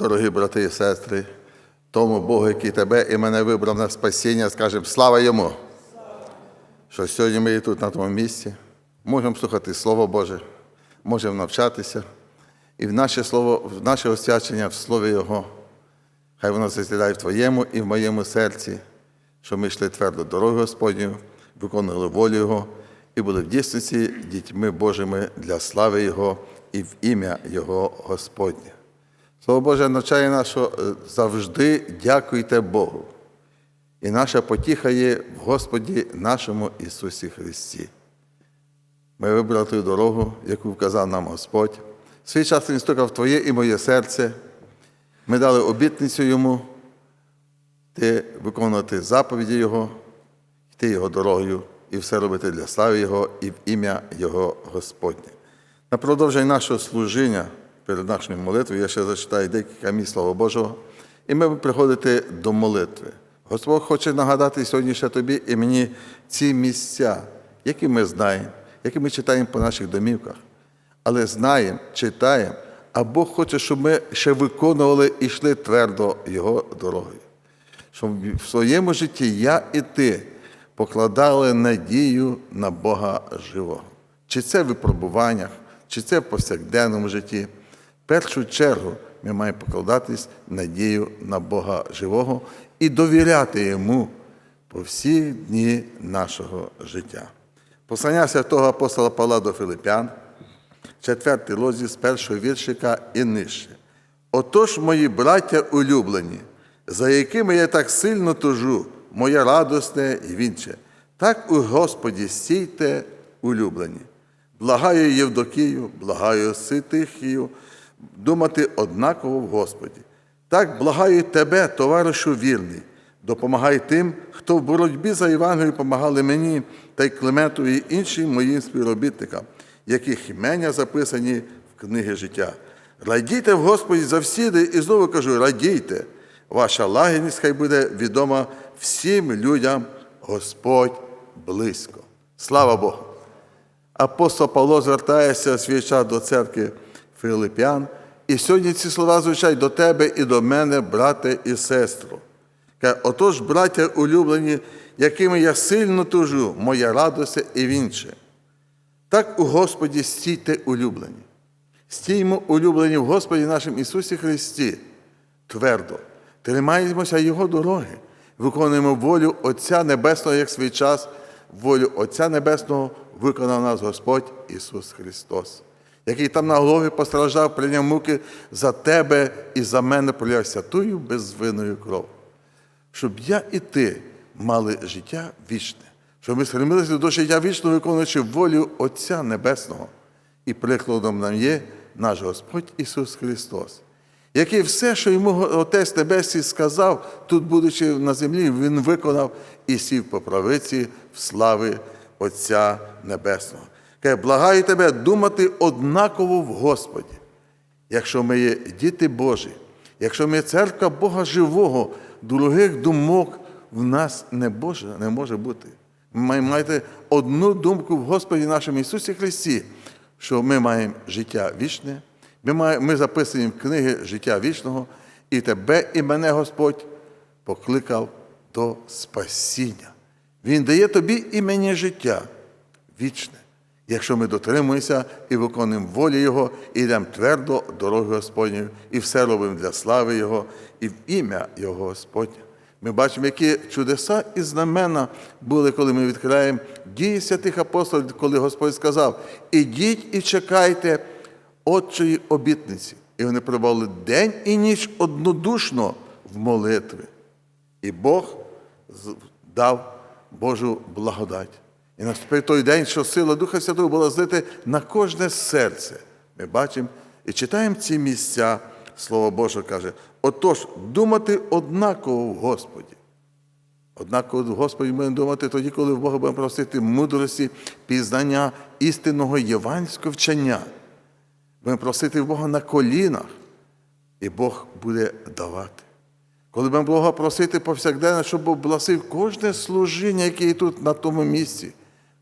Дорогі брати і сестри, тому Богу, який тебе і мене вибрав на спасіння, скажемо слава йому. Що сьогодні ми є тут на тому місці, можемо слухати Слово Боже, можемо навчатися. І в наше слово, в наше освячення в Слові Його, хай воно засідає в твоєму і в моєму серці, що ми йшли твердо дорогу Господню, виконували волю Його і були в дійсності дітьми Божими для слави Його і в ім'я Його Господнє. Слово Боже навчає нас, що е, завжди дякуйте Богу. І наша потіха є в Господі нашому Ісусі Христі. Ми вибрали ту дорогу, яку вказав нам Господь. Свій час Він стукав Твоє і моє серце. Ми дали обітницю Йому, ти виконувати заповіді Його, йти Його дорогою і все робити для слави Його і в ім'я Його Господнє. На продовження нашого служіння перед нашою молитвою я ще зачитаю декілька місць Слова Божого, і ми приходити до молитви. Господь хоче нагадати сьогодні ще тобі і мені ці місця, які ми знаємо, які ми читаємо по наших домівках. Але знаємо, читаємо, а Бог хоче, щоб ми ще виконували і йшли твердо Його дорогою. Щоб в своєму житті я і ти покладали надію на Бога живого. Чи це в випробуваннях, чи це в повсякденному житті. Першу чергу ми маємо покладатись надію на Бога живого і довіряти Йому по всі дні нашого життя. Послання святого апостола Павла до Филипян, четвертий розділ з першого віршика і нижче. Отож, мої браття улюблені, за якими я так сильно тужу, моє радосне і вінче, так у Господі стійте улюблені. Благаю Євдокію, благаю Ситихію, думати однаково в Господі. Так благаю тебе, товаришу вірний, допомагай тим, хто в боротьбі за Євангелію допомагали мені та й Клименту і іншим моїм співробітникам, яких імення записані в книги життя. Радійте в Господі завсіди, і знову кажу, радійте. Ваша лагідність хай буде відома всім людям, Господь близько. Слава Богу! Апостол Павло звертається свій час до церкви Филип'ян, і сьогодні ці слова звучать до тебе і до мене, брате і сестру. Отож, браття улюблені, якими я сильно тужу, моя радость і вінче. Так у Господі стійте улюблені. Стіймо улюблені в Господі нашому Ісусі Христі твердо. Тримаємося Його дороги, виконуємо волю Отця Небесного, як свій час, волю Отця Небесного виконав нас Господь Ісус Христос, який там на голові постраждав, прийняв муки за тебе і за мене проляв святую безвинною кров. Щоб я і ти мали життя вічне, щоб ми стремилися до життя вічного, виконуючи волю Отця Небесного. І прикладом нам є наш Господь Ісус Христос, який все, що йому Отець Небесний сказав, тут, будучи на землі, Він виконав і сів по правиці в слави Отця Небесного. Каже, благаю тебе думати однаково в Господі. Якщо ми є діти Божі, якщо ми є церква Бога живого, других думок в нас не, Боже, не може бути. Ми мати одну думку в Господі нашому Ісусі Христі, що ми маємо життя вічне, ми, маємо, ми записані в книги життя вічного, і тебе і мене Господь покликав до спасіння. Він дає тобі і мені життя вічне, якщо ми дотримуємося і виконуємо волі Його, і йдемо твердо дорогою Господньою, і все робимо для слави Його, і в ім'я Його Господня. Ми бачимо, які чудеса і знамена були, коли ми відкриваємо дії святих апостолів, коли Господь сказав: ідіть і чекайте Отчої обітниці. І вони перебували день і ніч однодушно в молитві. І Бог дав Божу благодать. І наступив той день, що сила Духа Святого була злити на кожне серце. Ми бачимо і читаємо ці місця. Слово Боже каже: отож, думати однаково в Господі. Однаково в Господі будемо думати тоді, коли в Бога будемо просити мудрості, пізнання істинного євангельського вчення. Будемо просити в Бога на колінах, і Бог буде давати. Коли будемо Бога просити повсякденно, щоб Бог благословив кожне служіння, яке є тут на тому місці,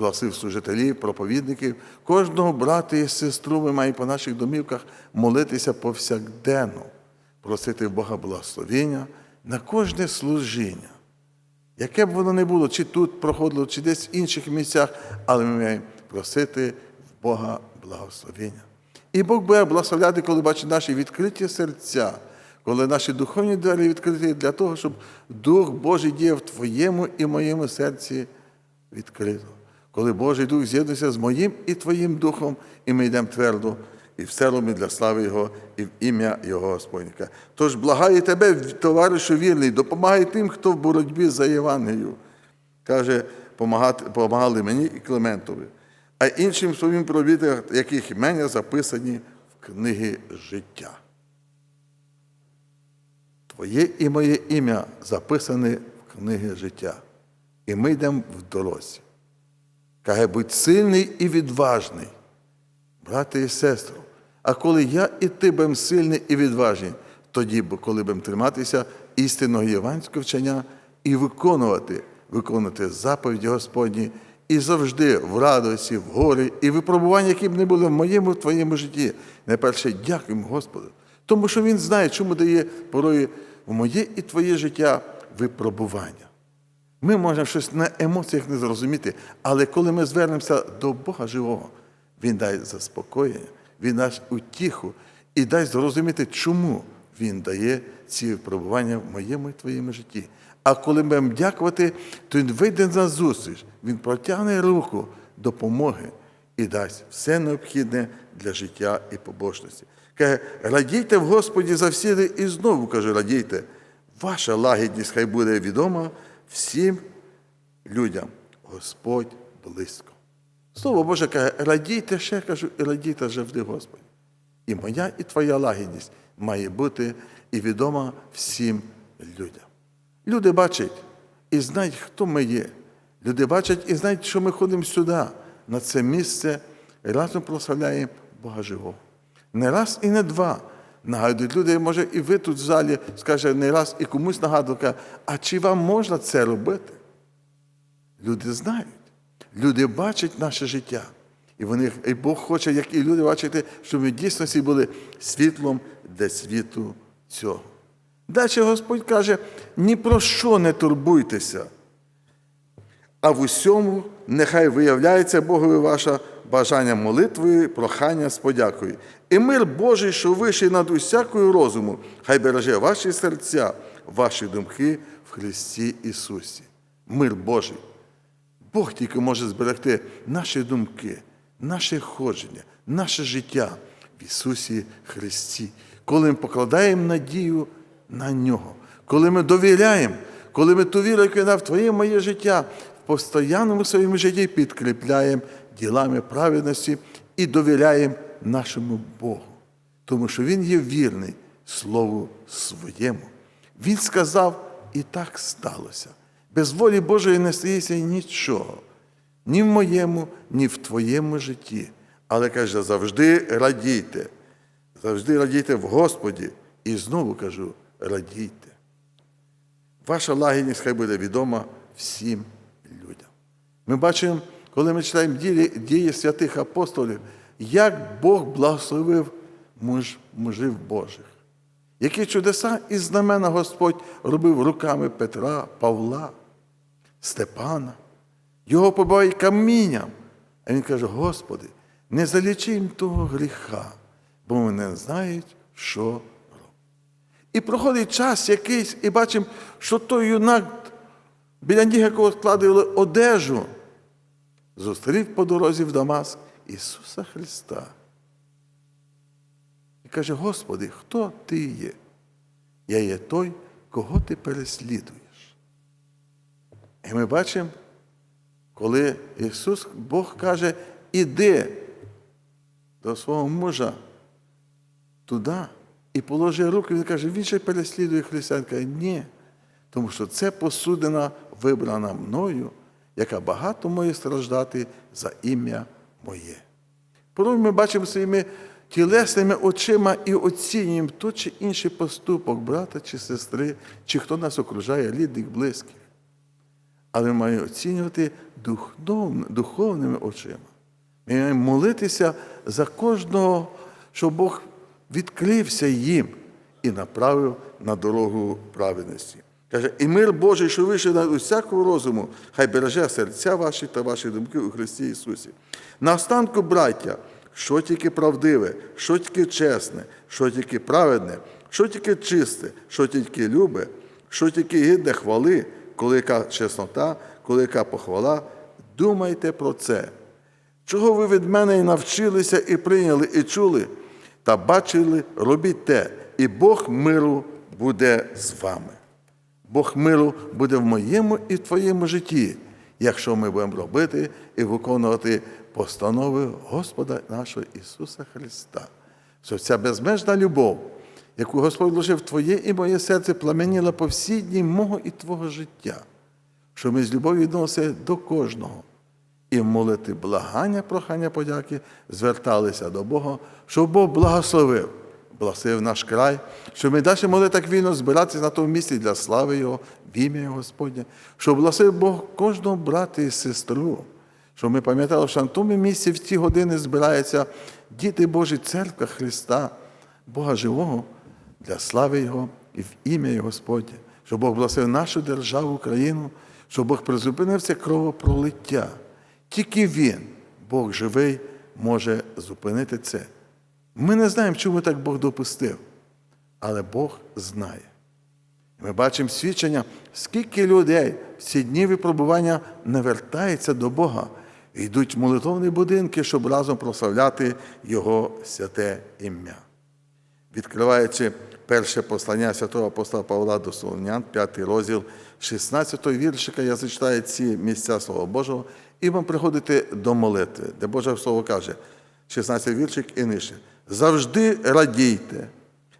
благословив служителів, проповідників, кожного брата і сестру ми маємо по наших домівках молитися повсякденно. просити в Бога благословення на кожне служіння. Яке б воно не було, чи тут проходило, чи десь в інших місцях, але ми маємо просити в Бога благословення. І Бог буде благословляти, коли бачить наші відкриті серця, коли наші духовні двері відкриті для того, щоб Дух Божий діяв в твоєму і моєму серці відкрито. Коли Божий Дух з'єднується з моїм і твоїм духом, і ми йдемо твердо, і все робимо для слави Його і в ім'я Його Господника. Тож благаю тебе, товаришу вірний, допомагай тим, хто в боротьбі за Євангелію. Каже, «Помагати- помагали мені і Климентові, а іншим своїм пробітам, яких імення записані в книги життя. Твоє і моє ім'я записане в книги життя. І ми йдемо в дорозі. Каже, будь сильний і відважний, брате і сестру. А коли я і ти будемо сильні і відважні, тоді, коли будемо триматися істинного євангельського вчення і виконувати, виконувати заповіді Господні, і завжди в радості, в горі, і випробування, які б не були в моєму, в твоєму житті. Найперше дякуємо Господу, тому що Він знає, чому дає порою в моє і твоє життя випробування. Ми можемо щось на емоціях не зрозуміти, але коли ми звернемося до Бога живого, Він дасть заспокоєння, Він дасть утіху і дасть зрозуміти, чому Він дає ці випробування в моєму і твоєму житті. А коли ми будемо дякувати, то Він вийде на зустріч, Він протягне руку допомоги і дасть все необхідне для життя і побожності. Каже, радійте в Господі завсіди і знову каже, радійте. Ваша лагідність хай буде відома всім людям. Господь близько. Слово Боже каже, радійте ще кажу, і радійте завжди Господь. І моя, і твоя лагідність має бути і відома всім людям. Люди бачать і знають, хто ми є. Люди бачать і знають, що ми ходимо сюди, на це місце, і разом прославляємо Бога живого. Не раз і не два. Нагадують люди, може, і ви тут в залі скаже не раз і комусь нагадує, а чи вам можна це робити? Люди знають, люди бачать наше життя. І вони, і Бог хоче, як і люди бачити, щоб ми в дійсності були світлом для світу цього. Далі Господь каже: ні про що не турбуйтеся, а в усьому нехай виявляється Богові ваше бажання молитвою, прохання з подякою. І мир Божий, що вищий над усякою розуму, хай береже ваші серця, ваші думки в Христі Ісусі. Мир Божий. Бог тільки може зберегти наші думки, наше ходження, наше життя в Ісусі Христі, коли ми покладаємо надію на Нього, коли ми довіряємо, коли ми ту віру, яку в Твоє моє життя, в постоянному своєму житті підкріпляємо ділами праведності і довіряємо нашому Богу, тому що Він є вірний Слову своєму. Він сказав, і так сталося. Без волі Божої не стається нічого. Ні в моєму, ні в твоєму житті. Але каже, завжди радійте. Завжди радійте в Господі. І знову кажу, радійте. Ваша лагідність хай буде відома всім людям. Ми бачимо, коли ми читаємо дії, дії святих апостолів, як Бог благословив муж, мужів Божих. Які чудеса і знамена Господь робив руками Петра, Павла, Степана. Його побивають камінням. А він каже: Господи, не залічи того гріха, бо вони не знають, що робить. І проходить час якийсь, і бачимо, що той юнак, біля ніг якого складували одежу, зустрів по дорозі в Дамаск Ісуса Христа. І каже: Господи, хто ти є? Я є той, кого ти переслідуєш. І ми бачимо, коли Ісус, Бог каже, іди до свого мужа туди і положи руки, він каже, він ще переслідує християн. Каже, ні. Тому що це посудина вибрана мною, яка багато може страждати за ім'я моє. Порой ми бачимо своїми тілесними очима і оцінюємо той чи інший поступок брата чи сестри, чи хто нас окружає, рідних, близьких. Але ми маємо оцінювати духовними очима. Ми маємо молитися за кожного, щоб Бог відкрився їм і направив на дорогу праведності. Каже, і мир Божий, що вийшов над усякого розуму, хай береже серця ваші та ваші думки у Христі Ісусі. Наостанку, браття, що тільки правдиве, що тільки чесне, що тільки праведне, що тільки чисте, що тільки любе, що тільки гідне хвали, коли яка чеснота, коли яка похвала, думайте про це. Чого ви від мене і навчилися, і прийняли, і чули, та бачили, робіть те, і Бог миру буде з вами. Бог миру буде в моєму і твоєму житті, якщо ми будемо робити і виконувати постанови Господа нашого Ісуса Христа. Що ця безмежна любов, яку Господь вложив в твоє і моє серце, пламеніла по всі дні мого і твого життя, що ми з любов'ю відносили до кожного і молити благання, прохання подяки, зверталися до Бога, щоб Бог благословив, благословив наш край, щоб ми далі могли так вільно збиратися на тому місці для слави Його, в ім'я Господнє, щоб благословив Бог кожного брата і сестру, щоб ми пам'ятали, що на тому місці в ті години збираються діти Божі, церква Христа, Бога живого, для слави Його і в ім'я Господнє, щоб Бог благословив нашу державу, Україну, щоб Бог призупинив це кровопролиття. Тільки Він, Бог живий, може зупинити це. Ми не знаємо, чому так Бог допустив, але Бог знає. Ми бачимо свідчення, скільки людей в ці дні випробування не вертається до Бога і йдуть в молитовні будинки, щоб разом прославляти Його святе ім'я. Відкриваючи перше послання святого апостола Павла до Солонян, 5 розділ 16 віршика, я зачитаю ці місця Слова Божого, і вам приходите до молитви, де Боже Слово каже, 16 віршик і нижче. Завжди радійте,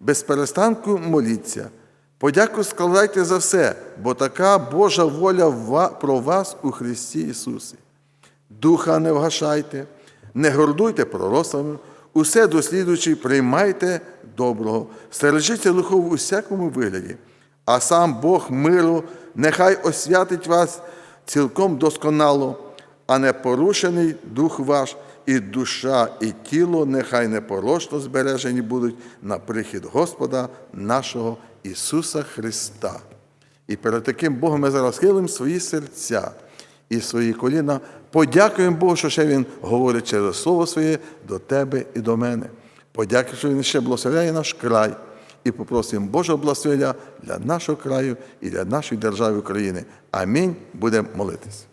без перестанку моліться, подяку складайте за все, бо така Божа воля про вас у Христі Ісусі. Духа не вгашайте, не гордуйте пророцтвами, усе дослідуючи, приймайте доброго, стережіться лихого в усякому вигляді, а сам Бог миру нехай освятить вас цілком досконало, а не порушений дух ваш, і душа, і тіло нехай непорочно збережені будуть на прихід Господа нашого Ісуса Христа. І перед таким Богом ми зараз хилимо свої серця і свої коліна. Подякуємо Богу, що ще Він говорить через Слово своє до тебе і до мене. Подякуємо, що Він ще благословляє наш край. І попросимо Божого благословення для нашого краю і для нашої держави України. Амінь. Будемо молитись.